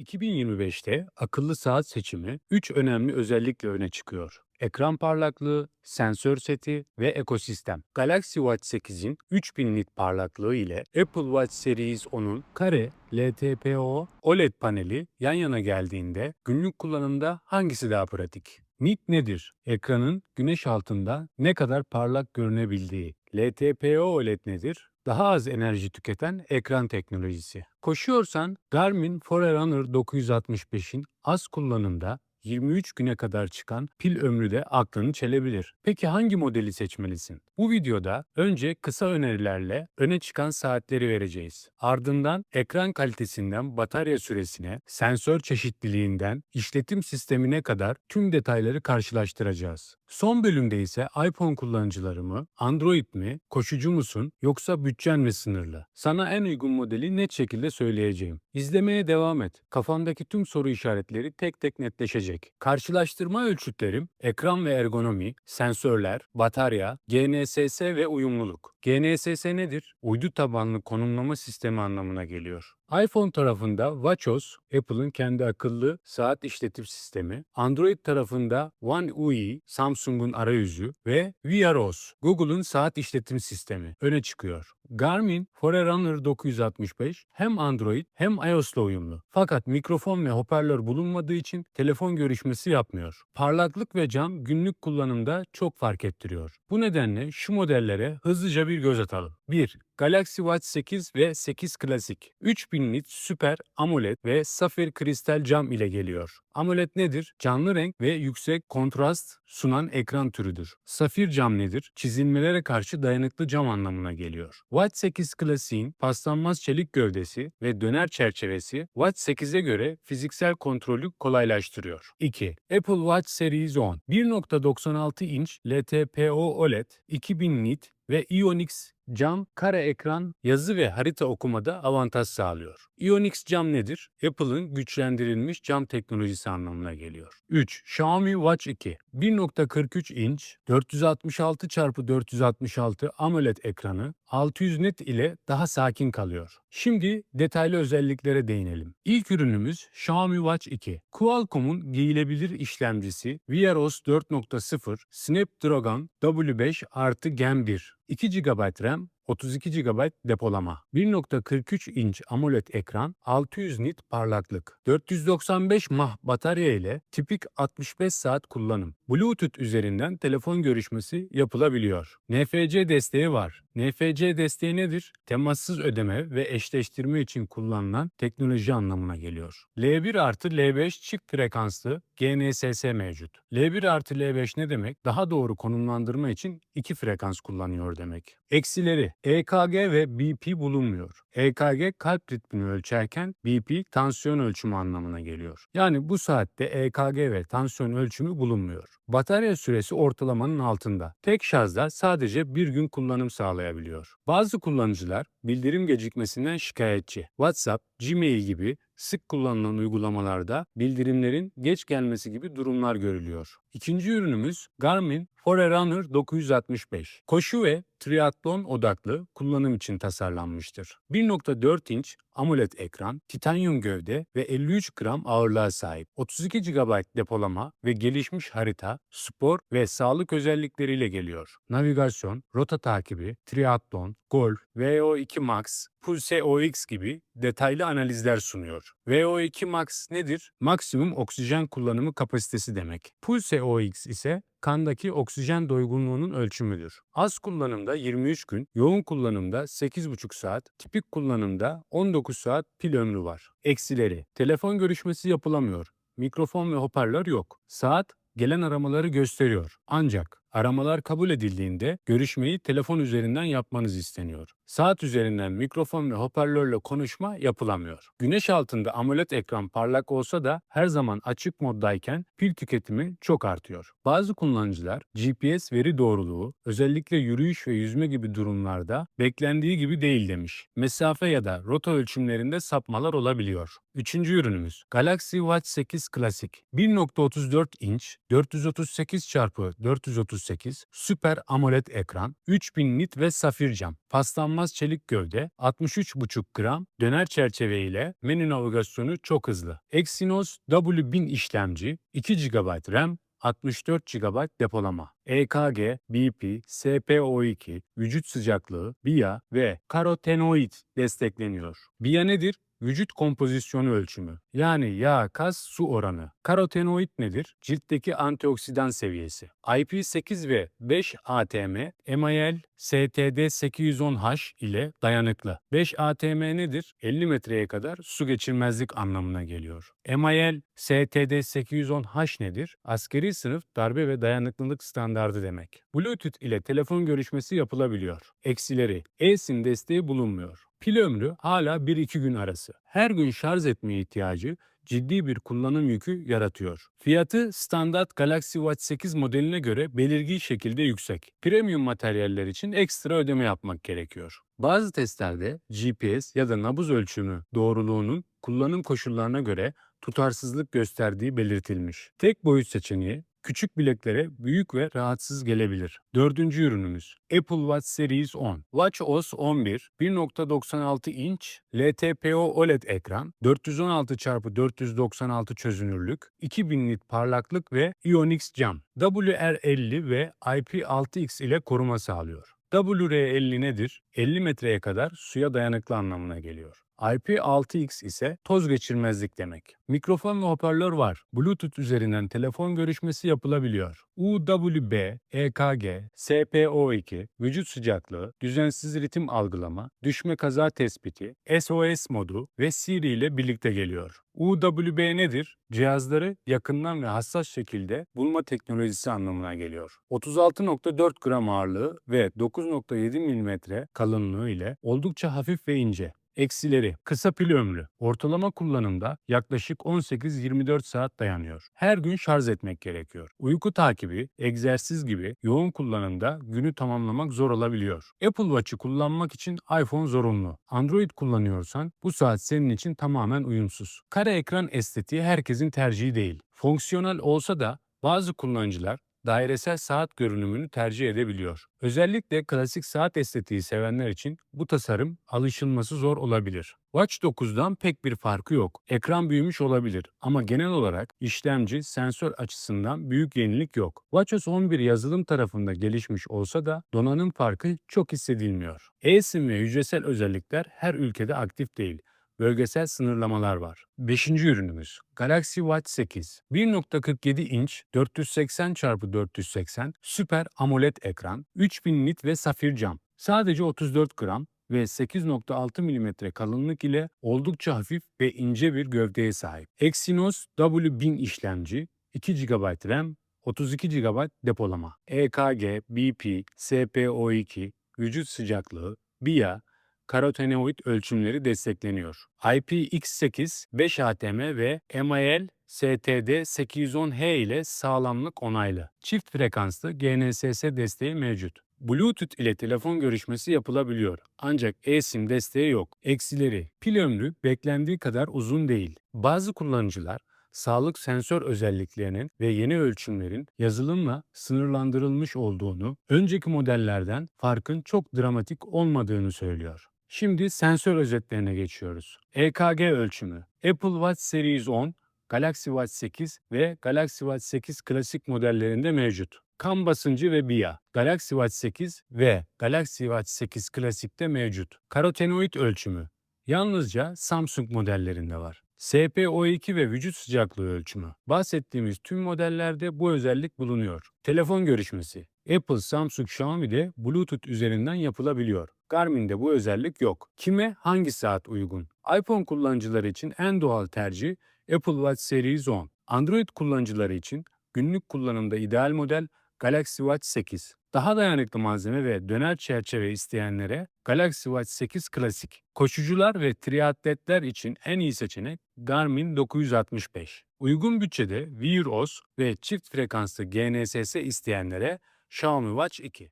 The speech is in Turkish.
2025'te akıllı saat seçimi 3 önemli özellikle öne çıkıyor. Ekran parlaklığı, sensör seti ve ekosistem. Galaxy Watch 8'in 3000 nit parlaklığı ile Apple Watch Series 10'un kare LTPO OLED paneli yan yana geldiğinde günlük kullanımda hangisi daha pratik? Nit nedir? Ekranın güneş altında ne kadar parlak görünebildiği. LTPO OLED nedir? Daha az enerji tüketen ekran teknolojisi. Koşuyorsan Garmin Forerunner 965'in az kullanımda 23 güne kadar çıkan pil ömrü de aklını çelebilir. Peki hangi modeli seçmelisin? Bu videoda önce kısa önerilerle öne çıkan saatleri vereceğiz. Ardından ekran kalitesinden batarya süresine, sensör çeşitliliğinden işletim sistemine kadar tüm detayları karşılaştıracağız. Son bölümde ise iPhone kullanıcıları mı, Android mi, koşucu musun yoksa bütçen mi sınırlı? Sana en uygun modeli net şekilde söyleyeceğim. İzlemeye devam et. Kafamdaki tüm soru işaretleri tek tek netleşecek. Karşılaştırma ölçütlerim, ekran ve ergonomi, sensörler, batarya, GNSS ve uyumluluk. GNSS nedir? Uydu tabanlı konumlama sistemi anlamına geliyor. iPhone tarafında WatchOS, Apple'ın kendi akıllı saat işletim sistemi, Android tarafında One UI, Samsung'un arayüzü ve Wear OS, Google'un saat işletim sistemi öne çıkıyor. Garmin Forerunner 965 hem Android hem iOS'la uyumlu. Fakat mikrofon ve hoparlör bulunmadığı için telefon görüşmesi yapmıyor. Parlaklık ve cam günlük kullanımda çok fark ettiriyor. Bu nedenle şu modellere hızlıca bir göz atalım. 1. Galaxy Watch 8 ve 8 Klasik 3000 nit süper AMOLED ve safir kristal cam ile geliyor. AMOLED nedir? Canlı renk ve yüksek kontrast sunan ekran türüdür. Safir cam nedir? Çizilmelere karşı dayanıklı cam anlamına geliyor. Watch 8 Klasik'in paslanmaz çelik gövdesi ve döner çerçevesi Watch 8'e göre fiziksel kontrolü kolaylaştırıyor. 2. Apple Watch Series 10 1.96 inç LTPO OLED 2000 nit ve Ionix cam, kare ekran, yazı ve harita okumada avantaj sağlıyor. Ionix cam nedir? Apple'ın güçlendirilmiş cam teknolojisi anlamına geliyor. 3. Xiaomi Watch 2 1.43 inç 466 x 466 AMOLED ekranı 600 nit ile daha sakin kalıyor. Şimdi detaylı özelliklere değinelim. İlk ürünümüz Xiaomi Watch 2. Qualcomm'un giyilebilir işlemcisi Wear OS 4.0 Snapdragon W5 artı Gen 1 2 GB RAM, 32 GB depolama, 1.43 inç AMOLED ekran, 600 nit parlaklık, 495 mAh batarya ile tipik 65 saat kullanım. Bluetooth üzerinden telefon görüşmesi yapılabiliyor. NFC desteği var. NFC desteği nedir? Temassız ödeme ve eşleştirme için kullanılan teknoloji anlamına geliyor. L1 artı L5 çift frekanslı GNSS mevcut. L1 artı L5 ne demek? Daha doğru konumlandırma için iki frekans kullanıyor demek. Eksileri EKG ve BP bulunmuyor. EKG kalp ritmini ölçerken BP tansiyon ölçümü anlamına geliyor. Yani bu saatte EKG ve tansiyon ölçümü bulunmuyor. Batarya süresi ortalamanın altında. Tek şarjda sadece bir gün kullanım sağlayabiliyor. Bazı kullanıcılar bildirim gecikmesinden şikayetçi. WhatsApp, Gmail gibi sık kullanılan uygulamalarda bildirimlerin geç gelmesi gibi durumlar görülüyor. İkinci ürünümüz Garmin Forerunner 965. Koşu ve triatlon odaklı kullanım için tasarlanmıştır. 1.4 inç AMOLED ekran, titanyum gövde ve 53 gram ağırlığa sahip. 32 GB depolama ve gelişmiş harita, spor ve sağlık özellikleriyle geliyor. Navigasyon, rota takibi, triatlon, golf, VO2 Max, Pulse OX gibi detaylı analizler sunuyor. VO2 Max nedir? Maksimum oksijen kullanımı kapasitesi demek. Pulse OX ise kandaki oksijen doygunluğunun ölçümüdür. Az kullanımda 23 gün, yoğun kullanımda 8,5 saat, tipik kullanımda 19 saat pil ömrü var. Eksileri, telefon görüşmesi yapılamıyor. Mikrofon ve hoparlör yok. Saat gelen aramaları gösteriyor. Ancak aramalar kabul edildiğinde görüşmeyi telefon üzerinden yapmanız isteniyor. Saat üzerinden mikrofon ve hoparlörle konuşma yapılamıyor. Güneş altında AMOLED ekran parlak olsa da her zaman açık moddayken pil tüketimi çok artıyor. Bazı kullanıcılar GPS veri doğruluğu özellikle yürüyüş ve yüzme gibi durumlarda beklendiği gibi değil demiş. Mesafe ya da rota ölçümlerinde sapmalar olabiliyor. Üçüncü ürünümüz Galaxy Watch 8 Classic 1.34 inç 438 x 438 408, Süper AMOLED ekran, 3000 nit ve safir cam, paslanmaz çelik gövde, 63,5 gram, döner çerçeve ile menü navigasyonu çok hızlı. Exynos W1000 işlemci, 2 GB RAM, 64 GB depolama. EKG, BP, SPO2, vücut sıcaklığı, BIA ve karotenoid destekleniyor. BIA nedir? Vücut kompozisyonu ölçümü. Yani yağ, kas, su oranı. Karotenoid nedir? Ciltteki antioksidan seviyesi. IP8 ve 5 ATM, MIL, STD810H ile dayanıklı. 5 ATM nedir? 50 metreye kadar su geçirmezlik anlamına geliyor. MIL, STD810H nedir? Askeri sınıf darbe ve dayanıklılık standardı demek. Bluetooth ile telefon görüşmesi yapılabiliyor. Eksileri, eSIM desteği bulunmuyor. Pil ömrü hala 1-2 gün arası. Her gün şarj etme ihtiyacı ciddi bir kullanım yükü yaratıyor. Fiyatı standart Galaxy Watch 8 modeline göre belirgin şekilde yüksek. Premium materyaller için ekstra ödeme yapmak gerekiyor. Bazı testlerde GPS ya da nabız ölçümü doğruluğunun kullanım koşullarına göre tutarsızlık gösterdiği belirtilmiş. Tek boyut seçeneği küçük bileklere büyük ve rahatsız gelebilir. Dördüncü ürünümüz Apple Watch Series 10. WatchOS 11 1.96 inç LTPO OLED ekran, 416x496 çözünürlük, 2000 nit parlaklık ve Ionix cam. WR50 ve IP6X ile koruma sağlıyor. WR50 nedir? 50 metreye kadar suya dayanıklı anlamına geliyor. IP6X ise toz geçirmezlik demek. Mikrofon ve hoparlör var. Bluetooth üzerinden telefon görüşmesi yapılabiliyor. UWB, EKG, SPO2, vücut sıcaklığı, düzensiz ritim algılama, düşme kaza tespiti, SOS modu ve Siri ile birlikte geliyor. UWB nedir? Cihazları yakından ve hassas şekilde bulma teknolojisi anlamına geliyor. 36.4 gram ağırlığı ve 9.7 mm kalınlığı ile oldukça hafif ve ince. Eksileri kısa pil ömrü. Ortalama kullanımda yaklaşık 18-24 saat dayanıyor. Her gün şarj etmek gerekiyor. Uyku takibi, egzersiz gibi yoğun kullanımda günü tamamlamak zor olabiliyor. Apple Watch'ı kullanmak için iPhone zorunlu. Android kullanıyorsan bu saat senin için tamamen uyumsuz. Kare ekran estetiği herkesin tercihi değil. Fonksiyonel olsa da bazı kullanıcılar dairesel saat görünümünü tercih edebiliyor. Özellikle klasik saat estetiği sevenler için bu tasarım alışılması zor olabilir. Watch 9'dan pek bir farkı yok. Ekran büyümüş olabilir ama genel olarak işlemci, sensör açısından büyük yenilik yok. WatchOS 11 yazılım tarafında gelişmiş olsa da donanım farkı çok hissedilmiyor. eSIM ve hücresel özellikler her ülkede aktif değil bölgesel sınırlamalar var. Beşinci ürünümüz Galaxy Watch 8. 1.47 inç 480 x 480 süper AMOLED ekran, 3000 nit ve safir cam. Sadece 34 gram ve 8.6 mm kalınlık ile oldukça hafif ve ince bir gövdeye sahip. Exynos W1000 işlemci, 2 GB RAM, 32 GB depolama. EKG, BP, SPO2, vücut sıcaklığı, BIA, karotenoid ölçümleri destekleniyor. IPX8, 5 ATM ve MIL STD810H ile sağlamlık onaylı. Çift frekanslı GNSS desteği mevcut. Bluetooth ile telefon görüşmesi yapılabiliyor. Ancak eSIM desteği yok. Eksileri, pil ömrü beklendiği kadar uzun değil. Bazı kullanıcılar sağlık sensör özelliklerinin ve yeni ölçümlerin yazılımla sınırlandırılmış olduğunu, önceki modellerden farkın çok dramatik olmadığını söylüyor. Şimdi sensör özetlerine geçiyoruz. EKG ölçümü. Apple Watch Series 10, Galaxy Watch 8 ve Galaxy Watch 8 klasik modellerinde mevcut. Kan basıncı ve BIA. Galaxy Watch 8 ve Galaxy Watch 8 klasikte mevcut. Karotenoid ölçümü. Yalnızca Samsung modellerinde var. SPO2 ve vücut sıcaklığı ölçümü. Bahsettiğimiz tüm modellerde bu özellik bulunuyor. Telefon görüşmesi. Apple, Samsung, Xiaomi'de Bluetooth üzerinden yapılabiliyor. Garmin'de bu özellik yok. Kime hangi saat uygun? iPhone kullanıcıları için en doğal tercih Apple Watch Series 10. Android kullanıcıları için günlük kullanımda ideal model Galaxy Watch 8. Daha dayanıklı malzeme ve döner çerçeve isteyenlere Galaxy Watch 8 Klasik. Koşucular ve triatletler için en iyi seçenek Garmin 965. Uygun bütçede Wear OS ve çift frekanslı GNSS isteyenlere Xiaomi Watch 2.